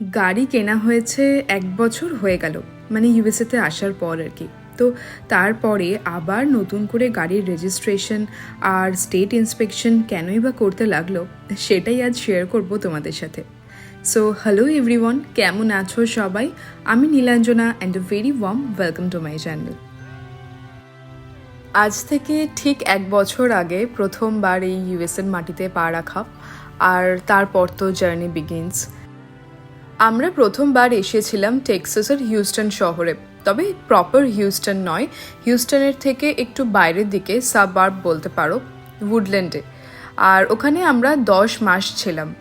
গাড়ি কেনা হয়েছে এক বছর হয়ে গেল মানে ইউএসএতে আসার পর আর কি। তো তারপরে আবার নতুন করে গাড়ির রেজিস্ট্রেশন আর স্টেট ইন্সপেকশন কেনই বা করতে লাগল, সেটাই আজ শেয়ার করব তোমাদের সাথে। সো হ্যালো এভরিওয়ান কেমন আছো সবাই? আমি Nilanjana and a very warm welcome to my channel আজ থেকে ঠিক এক বছর আগে প্রথমবার এই ইউএসএর মাটিতে পা রাখা, আর তারপর তো জার্নি বিগিনস আমরা প্রথমবার এসেছিলাম টেক্সাসের হিউস্টন শহরে। তবে প্রপার হিউস্টন নয়, হিউস্টনের থেকে একটু বাইরের দিকে সাববার্ব বলতে পারো, উডল্যান্ডে। আর ওখানে আমরা দশ মাস ছিলাম।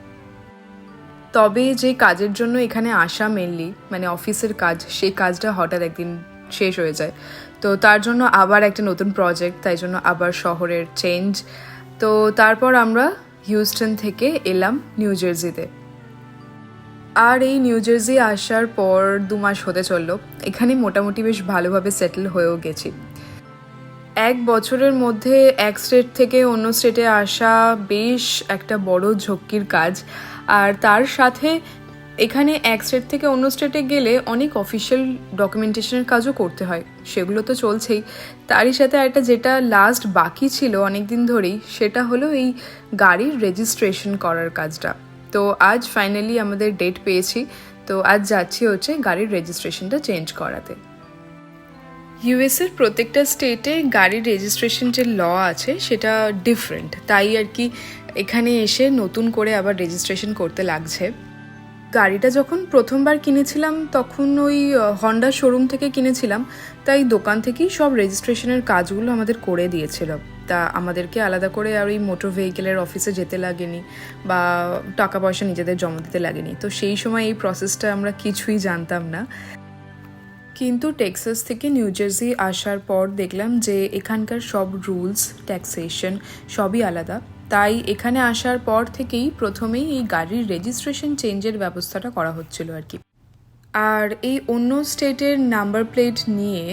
তবে যে কাজের জন্য এখানে আসা মেনলি মানে অফিসের কাজ, সেই কাজটা হঠাৎ একদিন শেষ হয়ে যায়। তো তার জন্য আবার একটা নতুন প্রজেক্ট তাই জন্য আবার শহরের চেঞ্জ তো তারপর আমরা হিউস্টন থেকে এলাম নিউ জার্সিতে। আর এই নিউ জার্সি আসার পর দু মাস হতে চলল। এখানে মোটামুটি বেশ ভালোভাবে সেটেল হয়েও গেছি। এক বছরের মধ্যে এক স্টেট থেকে অন্য স্টেটে আসা বেশ একটা বড় ঝক্কির কাজ। আর তার সাথে এখানে এক স্টেট থেকে অন্য স্টেটে গেলে অনেক অফিসিয়াল ডকুমেন্টেশনের কাজও করতে হয়। সেগুলো তো চলছেই। তারই সাথে একটা যেটা লাস্ট বাকি ছিল অনেক দিন ধরেই, সেটা হলো এই গাড়ির রেজিস্ট্রেশন করার কাজটা। তো আজ ফাইনালি আমাদের ডেট পেয়েছি। তো আজ যাচ্ছি হচ্ছে গাড়ির রেজিস্ট্রেশনটা চেঞ্জ করাতে। ইউএসের প্রত্যেকটা স্টেটে গাড়ির রেজিস্ট্রেশন যে ল আছে, সেটা ডিফারেন্ট তাই আর কি এখানে এসে নতুন করে আবার রেজিস্ট্রেশন করতে লাগছে। গাড়িটা যখন প্রথমবার কিনেছিলাম, তখন ওই হন্ডা শোরুম থেকে কিনেছিলাম। তাই দোকান থেকেই সব রেজিস্ট্রেশনের কাজগুলো আমাদের করে দিয়েছিল। তা আমাদেরকে আলাদা করে আর ওই মোটর ভেহিকেলের অফিসে যেতে লাগেনি বা টাকা পয়সা নিজেদের জমা দিতে লাগেনি। তো সেই সময় এই প্রসেসটা আমরা কিছুই জানতাম না। কিন্তু টেক্সাস থেকে নিউ জার্সি আসার পর দেখলাম যে এখানকার সব রুলস ট্যাক্সেশন সবই আলাদা। তাই এখানে আসার পর থেকেই প্রথমেই এই গাড়ির রেজিস্ট্রেশন চেঞ্জের ব্যবস্থাটা করা হচ্ছিল আর কি। আর এই অন্য স্টেটের নাম্বার প্লেট নিয়ে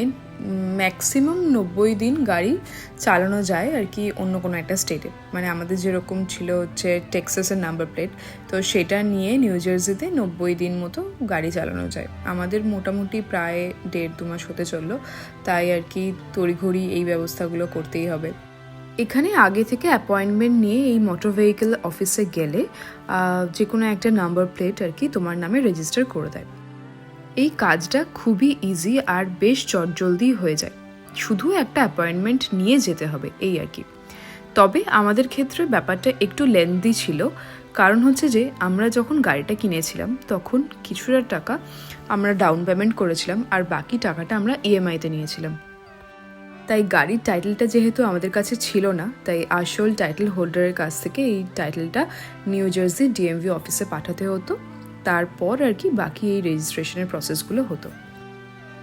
ম্যাক্সিমাম নব্বই দিন গাড়ি চালানো যায় আর কি অন্য কোনো একটা স্টেটে মানে আমাদের যেরকম ছিল হচ্ছে টেক্সাসের নাম্বার প্লেট তো সেটা নিয়ে নিউ জার্সিতে নব্বই দিন মতো গাড়ি চালানো যায়। আমাদের মোটামুটি প্রায় দেড় দু মাস হতে চলল, তাই আর কি তড়িঘড়ি এই ব্যবস্থাগুলো করতেই হবে। এখানে আগে থেকে অ্যাপয়েন্টমেন্ট নিয়ে এই মোটর ভেহিকেল অফিসে গেলে যে কোনো একটা নাম্বার প্লেট আর কি তোমার নামে রেজিস্টার করে দেয়। এই কাজটা খুবই ইজি আর বেশ চটজলদি হয়ে যায়। শুধু একটা অ্যাপয়েন্টমেন্ট নিয়ে যেতে হবে, এই আর কি। তবে আমাদের ক্ষেত্রে ব্যাপারটা একটু লেন্দি ছিল, কারণ হচ্ছে যে আমরা যখন গাড়িটা কিনেছিলাম, তখন কিছুটা টাকা আমরা ডাউন পেমেন্ট করেছিলাম আর বাকি টাকাটা আমরা ইএমআইতে নিয়েছিলাম। তাই গাড়ির টাইটেলটা যেহেতু আমাদের কাছে ছিল না, তাই আসল টাইটেল হোল্ডারের কাছ থেকে এই টাইটেলটা নিউ জার্সি ডিএমভি অফিসে পাঠাতে হতো। তারপর আর কি বাকি এই রেজিস্ট্রেশনের প্রসেসগুলো হতো।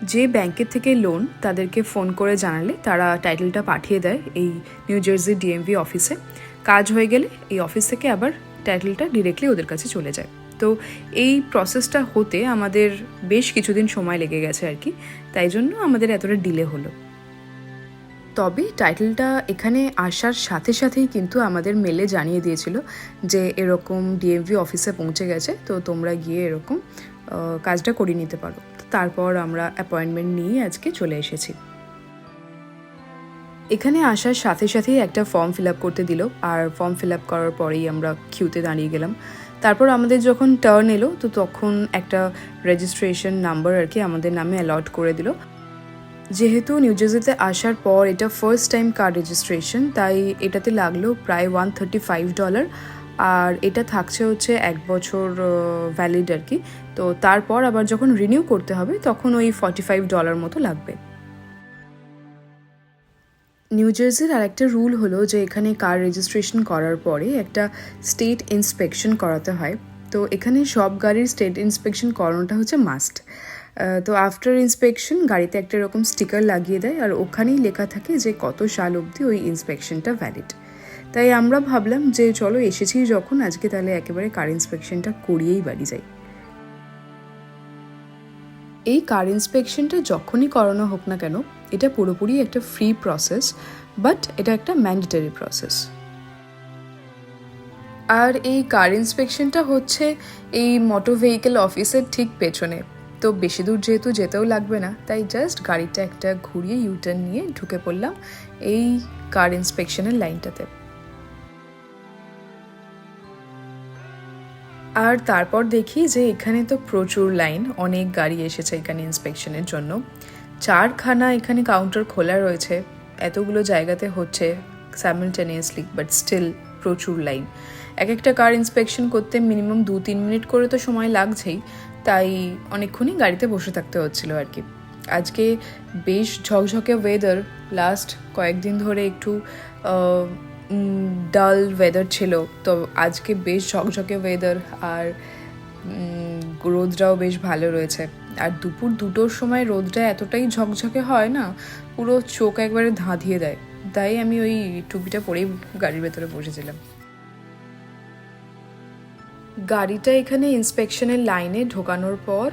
যে ব্যাংকের থেকে লোন তাদেরকে ফোন করে জানালে তারা টাইটেলটা পাঠিয়ে দেয় এই নিউ জার্সি ডিএমভি অফিসে কাজ হয়ে গেলে এই অফিস থেকে আবার টাইটেলটা ডিরেক্টলি ওদের কাছে চলে যায়। তো এই প্রসেসটা হতে আমাদের বেশ কিছুদিন সময় লেগে গেছে আর কি, তাই জন্য আমাদের এতটা ডিলে হলো। তবে টাইটেলটা এখানে আসার সাথে সাথেই কিন্তু আমাদের মেলে জানিয়ে দিয়েছিল যে এরকম ডিএমভি অফিসে পৌঁছে গেছে, তো তোমরা গিয়ে এরকম কাজটা করিয়ে নিতে পারো। তারপর আমরা অ্যাপয়েন্টমেন্ট নিয়ে আজকে চলে এসেছি। এখানে আসার সাথে সাথেই একটা ফর্ম ফিল আপ করতে দিল, আর ফর্ম ফিল আপ করার পরেই আমরা কিউতে দাঁড়িয়ে গেলাম। তারপর আমাদের যখন টার্ন এলো, তো তখন একটা রেজিস্ট্রেশন নাম্বার আর কি আমাদের নামে অ্যালট করে দিল। যেহেতু নিউ জার্সিতে আসার পর এটা ফার্স্ট টাইম কার রেজিস্ট্রেশন তাই এটাতে লাগল প্রায় ওয়ান থার্টি ফাইভ ডলার আর এটা থাকছে হচ্ছে এক বছর ভ্যালিড আর কি। তো তারপর আবার যখন রিনিউ করতে হবে, তখন ওই ফর্টি ফাইভ ডলার মতো লাগবে। নিউ জার্সির আর একটা রুল হলো যে এখানে কার রেজিস্ট্রেশন করার পরে একটা স্টেট ইন্সপেকশন করাতে হয়। তো এখানে সব গাড়ির স্টেট ইন্সপেকশন করানোটা হচ্ছে মাস্ট তো আফটার ইন্সপেকশন গাড়িতে একটা এরকম স্টিকার লাগিয়ে দেয় আর ওখানেই লেখা থাকে যে কত সাল অবধি ওই ইন্সপেকশনটা ভ্যালিড তাই আমরা ভাবলাম যে চলো এসেছি যখন, আজকে তাহলে একেবারে কার ইন্সপেকশনটা করিয়েই বাড়ি যাই। এই কার ইন্সপেকশনটা যখনই করানো হোক না কেন, এটা পুরোপুরি একটা ফ্রি প্রসেস বাট এটা একটা ম্যান্ডেটারি প্রসেস আর এই কার ইন্সপেকশনটা হচ্ছে এই মোটর ভেহিকেল অফিসের ঠিক পেছনে। তো বেশি দূর যেহেতু যেতেও লাগবে না, তাই জাস্ট গাড়িটা একটা ঘুরিয়ে ইউটার্ন নিয়ে ঢুকে পড়লাম এই কার ইন্সপেকশনের লাইনটাতে আর তারপর দেখি যে এখানে তো প্রচুর লাইন অনেক গাড়ি এসেছে এখানে ইন্সপেকশনের জন্য। চারখানা এখানে কাউন্টার খোলা রয়েছে, এতগুলো জায়গাতে হচ্ছে স্যামিলটেনিয়াসলি বাট স্টিল প্রচুর লাইন এক একটা কার ইন্সপেকশন করতে মিনিমাম দু তিন মিনিট করে তো সময় লাগছেই তাই অনেকক্ষণই গাড়িতে বসে থাকতে হচ্ছিল আর কি। আজকে বেশ ঝকঝকে ওয়েদার লাস্ট কয়েকদিন ধরে একটু ডাল ওয়েদার ছিল, তো আজকে বেশ ঝকঝকে ওয়েদার আর রোদটাও বেশ ভালো রয়েছে। আর দুপুর দুটোর সময় রোদটা এতটাই ঝকঝকে হয় না, পুরো চোখ একবারে ধাঁধিয়ে দেয়। তাই আমি ওই টুপিটা পরেই গাড়ির ভেতরে বসেছিলাম। গাড়িটা এখানে ইন্সপেকশনের লাইনে ঢোকানোর পর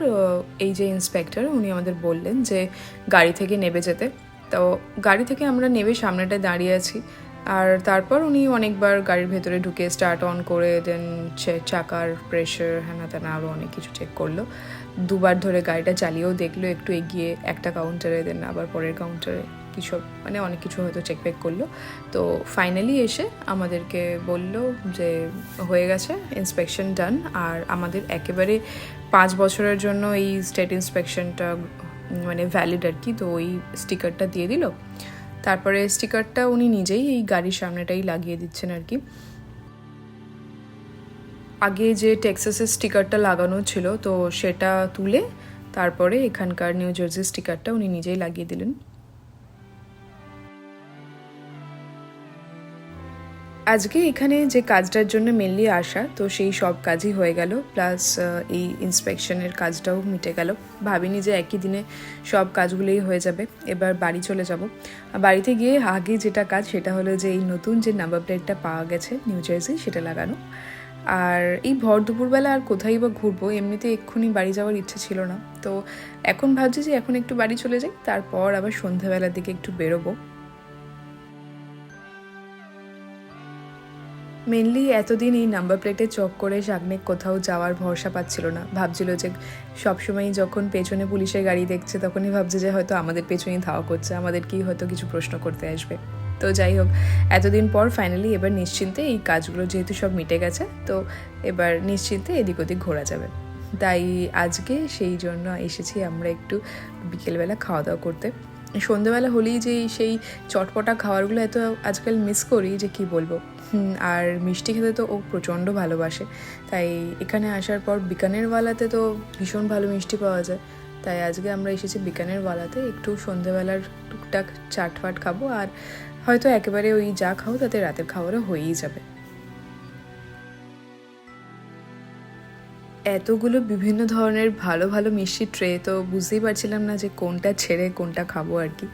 এই যে ইন্সপেক্টর, উনি আমাদের বললেন যে গাড়ি থেকে নেবে যেতে। তো গাড়ি থেকে আমরা নেবে, সামনেটায় দাঁড়িয়ে আছি। আর তারপর উনি অনেকবার গাড়ির ভেতরে ঢুকে স্টার্ট অন করে দেন চাকার প্রেশার হ্যানা ত্যানা আরও অনেক কিছু চেক করল। দুবার ধরে গাড়িটা চালিয়েও দেখল, একটু এগিয়ে একটা কাউন্টারে দেন আবার পরের কাউন্টারে কিছু মানে অনেক কিছু হয়তো চেক বেক করল। তো ফাইনালি এসে আমাদেরকে বলল যে, হয়ে গেছে ইন্সপেকশন ডান আর আমাদের একেবারে পাঁচ বছরের জন্য এই স্টেট ইন্সপেকশনটা মানে ভ্যালিড আর কি, তো ওই স্টিকারটা দিয়ে দিল। তারপরে স্টিকারটা উনি নিজেই এই গাড়ির সামনেটাই লাগিয়ে দিচ্ছেন আর কি। আগে যে টেক্সাসের স্টিকারটা লাগানো ছিল, তো সেটা তুলে তারপরে এখানকার নিউ জার্সি স্টিকারটা উনি নিজেই লাগিয়ে দিলেন। আজকে এখানে যে কাজটার জন্য মেনলি আসা, তো সেই সব কাজই হয়ে গেল প্লাস এই ইন্সপেকশনের কাজটাও মিটে গেল। ভাবিনি যে একই দিনে সব কাজগুলোই হয়ে যাবে, এবার বাড়ি চলে যাব। বাড়িতে গিয়ে আগে যেটা কাজ, সেটা হলো যে এই নতুন যে নাম্বার প্লেটটা পাওয়া গেছে নিউ জার্সি, সেটা লাগানো। আর এই ভর দুপুরবেলা আর কোথায় বা ঘুরবো, এমনিতে এক্ষুনি বাড়ি যাওয়ার ইচ্ছে ছিল না। তো এখন ভাবছি যে এখন একটু বাড়ি চলে যাই, তারপর আবার সন্ধ্যাবেলার দিকে একটু বেরোবো। মেনলি এতদিন এই নাম্বার প্লেটে চক করে সাগনেক কোথাও যাওয়ার ভরসা পাচ্ছিল না। ভাবছিল যে সবসময় যখন পেছনে পুলিশের গাড়ি দেখছে, তখনই ভাবছে যে হয়তো আমাদের পেছনেই ধাওয়া করছে আমাদেরকেই হয়তো কিছু প্রশ্ন করতে আসবে। তো যাই হোক, এতদিন পর ফাইনালি এবার নিশ্চিন্তে এই কাজগুলো যেহেতু সব মিটে গেছে, তো এবার নিশ্চিন্তে এদিক ওদিক ঘোরা যাবে। তাই আজকে সেই জন্য এসেছি আমরা একটু বিকেলবেলা খাওয়া দাওয়া করতে। সন্ধেবেলা হলেই যে সেই চটপটা খাবারগুলো এত আজকাল মিস করি যে কি বলব? আর মিষ্টি খেতে তো ও প্রচণ্ড ভালোবাসে। তাই এখানে আসার পর বিকানেরওয়ালাতে তো ভীষণ ভালো মিষ্টি পাওয়া যায়। তাই আজকে আমরা এসেছি বিকানেরওয়ালাতে, একটু সন্ধেবেলার টুকটাক চাটফাট খাব আর হয়তো একেবারে ওই যা খাও তাতে রাতের খাওয়ারও হয়েই যাবে। এতগুলো বিভিন্ন ধরনের ভালো ভালো মিষ্টি ট্রে তো বুঝতেই পারছিলাম না যে কোনটা ছেড়ে কোনটা খাব আর কি।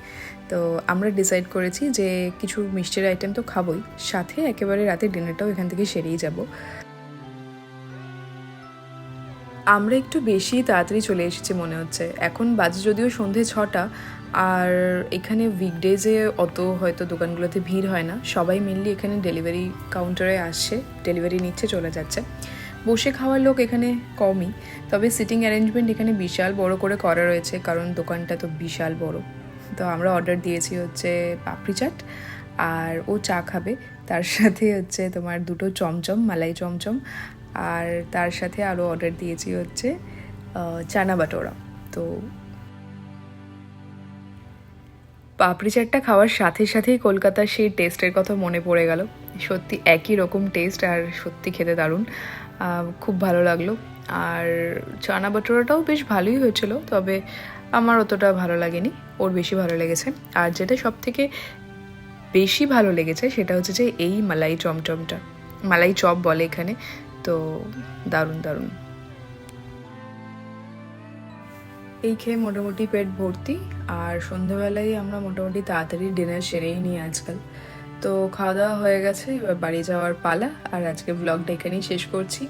তো আমরা ডিসাইড করেছি যে কিছু মিষ্টির আইটেম তো খাবোই, সাথে একেবারে রাতে ডিনারটাও এখান থেকে সেরেই যাব। আমরা একটু বেশি তাড়াতাড়ি চলে এসেছি মনে হচ্ছে। এখন বাজে যদিও সন্ধে ছটা, আর এখানে উইকডেজে অত হয়তো দোকানগুলোতে ভিড় হয় না। সবাই মেনলি এখানে ডেলিভারি কাউন্টারে আসছে ডেলিভারি নিচ্ছে, চলে যাচ্ছে। বসে খাওয়ার লোক এখানে কমই, তবে সিটিং অ্যারেঞ্জমেন্ট এখানে বিশাল বড় করে করা রয়েছে, কারণ দোকানটা তো বিশাল বড়। তো আমরা অর্ডার দিয়েছি হচ্ছে পাপড়ি চাট, আর ও চা খাবে। তার সাথে হচ্ছে তোমার দুটো চমচম, মালাই চমচম আর তার সাথে আরও অর্ডার দিয়েছি হচ্ছে চানা বাটোরা। তো পাপড়ি চাটটা খাওয়ার সাথে সাথেই কলকাতার সেই টেস্টের কথা মনে পড়ে গেল। সত্যি একই রকম টেস্ট আর সত্যি খেতে দারুণ। খুব ভালো লাগল। আর চানা বাটোরাটাও বেশ ভালোই হয়েছিল, তবে আমার অতটা ভালো লাগেনি। ওর বেশি ভালো লেগেছে। আর যেটা সব থেকে বেশি ভালো লেগেছে সেটা হচ্ছে যে এই মালাই চমচমটা। মালাই চপ বলে এখানে। তো দারুণ দারুণ। এই খেয়ে মোটামুটি পেট ভর্তি, আর সন্ধ্যাবেলায় আমরা মোটামুটি তাড়াতাড়ি ডিনার সেরেই নিই আজকাল। তো খাওয়া দাওয়া হয়ে গেছে, এবার বাড়ি যাওয়ার পালা, আর আজকে ব্লগটা এখানেই শেষ করছি।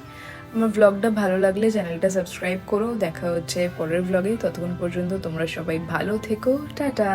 আমার ব্লগটা ভালো লাগলে চ্যানেলটা সাবস্ক্রাইব করো, দেখা হচ্ছে পরের ব্লগে ততক্ষণ পর্যন্ত তোমরা সবাই ভালো থেকো, টাটা!